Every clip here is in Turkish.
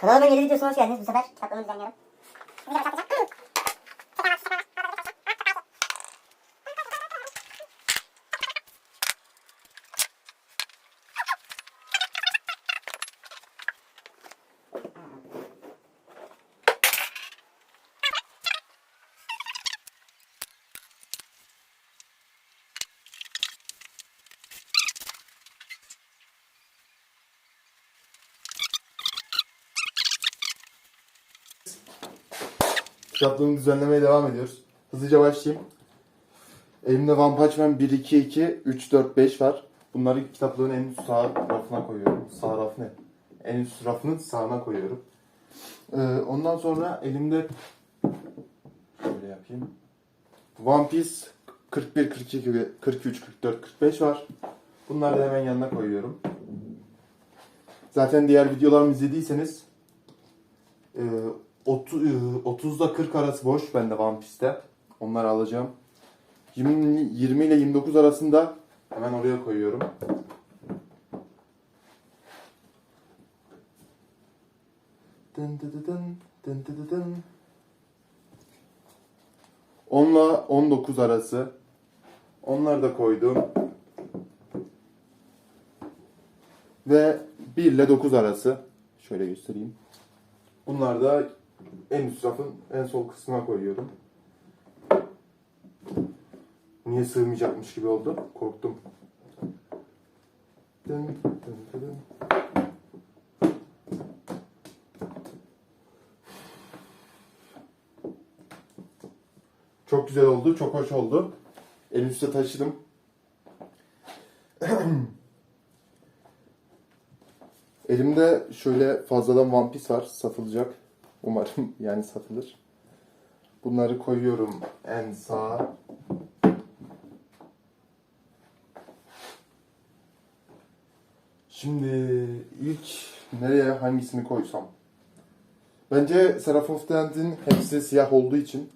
Kanalıma yeni videosuna hoş geldiniz. Bu sefer kitaplığımı düzenliyorum. Kitaplığımı düzenlemeye devam ediyoruz. Hızlıca başlayayım. Elimde One Punch Man 1, 2, 2, 3, 4, 5 var. Bunları kitaplığın en üst sağ rafına koyuyorum. Sağ raf ne? En üst rafının sağına koyuyorum. Ee, ondan sonra elimde şöyle yapayım. One Piece 41, 42, 43, 44, 45 var. Bunları da hemen yanına koyuyorum. Zaten diğer videolarımı izlediyseniz 30, e, 30'da 40 arası boş bende One Piece'te. Onları alacağım. 20, 20 ile 29 arasında hemen oraya koyuyorum. Dın dı dı dın, dın dı dı dın. 10 ile 19 arası. Onları da koydum. Ve 1 ile 9 arası. Şöyle göstereyim. Bunlar da en üst rafın en sol kısmına koyuyorum. Niye sığmayacakmış gibi oldu? Korktum. Dın, dın, dın. Çok güzel oldu, çok hoş oldu. En üstte taşıdım. Elimde şöyle fazladan One Piece var, satılacak. Umarım yani satılır. Bunları koyuyorum en sağa. Şimdi ilk nereye hangisini koysam? Bence Seraph of the End'in hepsi siyah olduğu için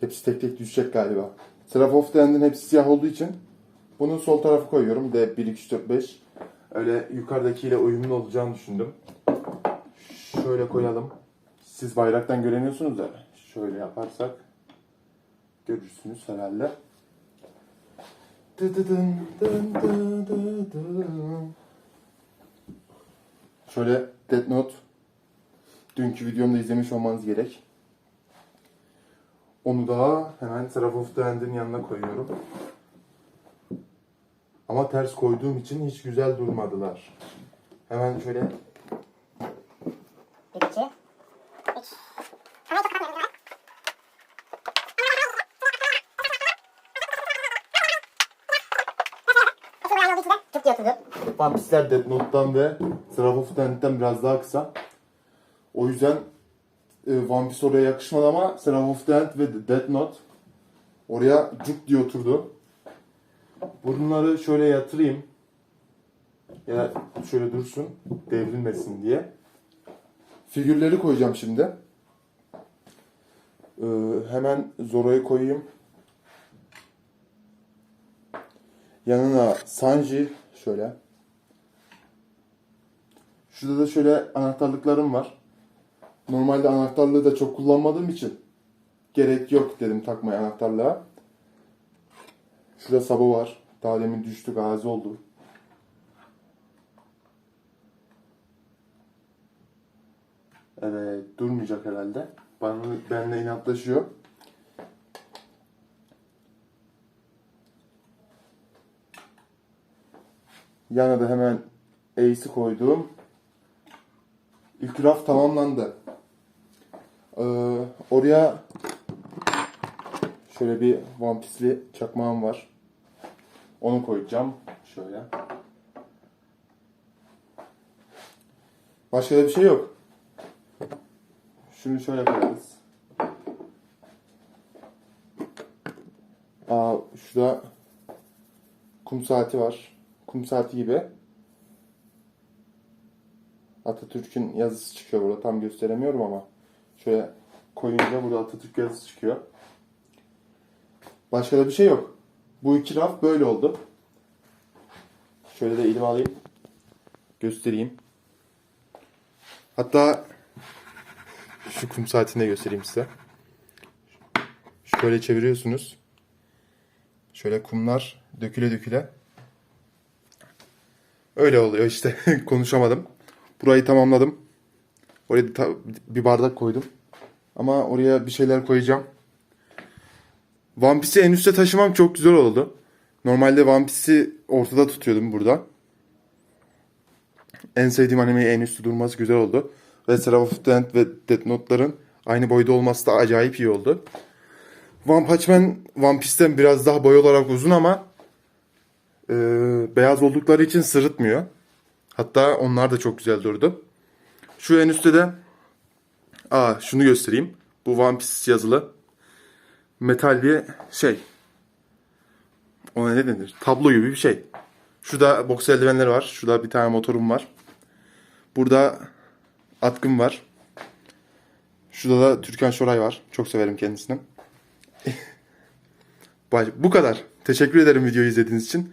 hepsi tek tek düşecek galiba. Seraph of the End'in hepsi siyah olduğu için bunu sol tarafa koyuyorum. D 1 2 3 4 5. Öyle yukarıdakiyle uyumlu olacağını düşündüm. Şöyle koyalım. Siz bayraktan göremiyorsunuz da şöyle yaparsak görürsünüz herhalde. Şöyle Death Note dünkü videomda izlemiş olmanız gerek. Onu da hemen Seraph of the End'in yanına koyuyorum. Ama ters koyduğum için hiç güzel durmadılar. Hemen şöyle Bir, iki, üç. İyi oturdu. One Piece'ler Death Note'dan ve Seraph of End'den biraz daha kısa. O yüzden e, Piece oraya yakışmadı ama Seraph of End ve Death Note oraya cuk diye oturdu. Bunları şöyle yatırayım. Ya şöyle dursun devrilmesin diye. Figürleri koyacağım şimdi. Ee, hemen Zoro'yu koyayım. Yanına Sanji şöyle. Şurada da şöyle anahtarlıklarım var. Normalde anahtarlığı da çok kullanmadığım için gerek yok dedim takmaya anahtarlığa. Şurada Sabo var. Daha demin düştü gazi oldu. Evet durmayacak herhalde. Bana, benimle inatlaşıyor. Yana da hemen Ace'i koydum. İlk raf tamamlandı. Ee, oraya şöyle bir One Piece'li çakmağım var. Onu koyacağım. Şöyle. Başka da bir şey yok. Şunu şöyle koyarız. Aa, şurada kum saati var. Kum saati gibi. Atatürk'ün yazısı çıkıyor burada. Tam gösteremiyorum ama. Şöyle koyunca burada Atatürk yazısı çıkıyor. Başka da bir şey yok. Bu iki raf böyle oldu. Şöyle de elime alayım. Göstereyim. Hatta şu kum saatini de göstereyim size. Şöyle çeviriyorsunuz. Şöyle kumlar döküle döküle. Öyle oluyor işte. Konuşamadım. Burayı tamamladım. Oraya bir bardak koydum. Ama oraya bir şeyler koyacağım. One Piece'i en üste taşımam çok güzel oldu. Normalde One Piece'i ortada tutuyordum burada. En sevdiğim animeyi en üstte durması güzel oldu. Ve Seraph of End ve Death Note'ların aynı boyda olması da acayip iyi oldu. One Punch Man One Piece'ten biraz daha boy olarak uzun ama e, beyaz oldukları için sırıtmıyor. Hatta onlar da çok güzel durdu. Şu en üstte de aa şunu göstereyim. Bu One Piece yazılı metal bir şey. Ona ne denir? Tablo gibi bir şey. Şurada boks eldivenleri var. Şurada bir tane motorum var. Burada atkım var. Şurada da Türkan Şoray var. Çok severim kendisini. Bu kadar. Teşekkür ederim videoyu izlediğiniz için.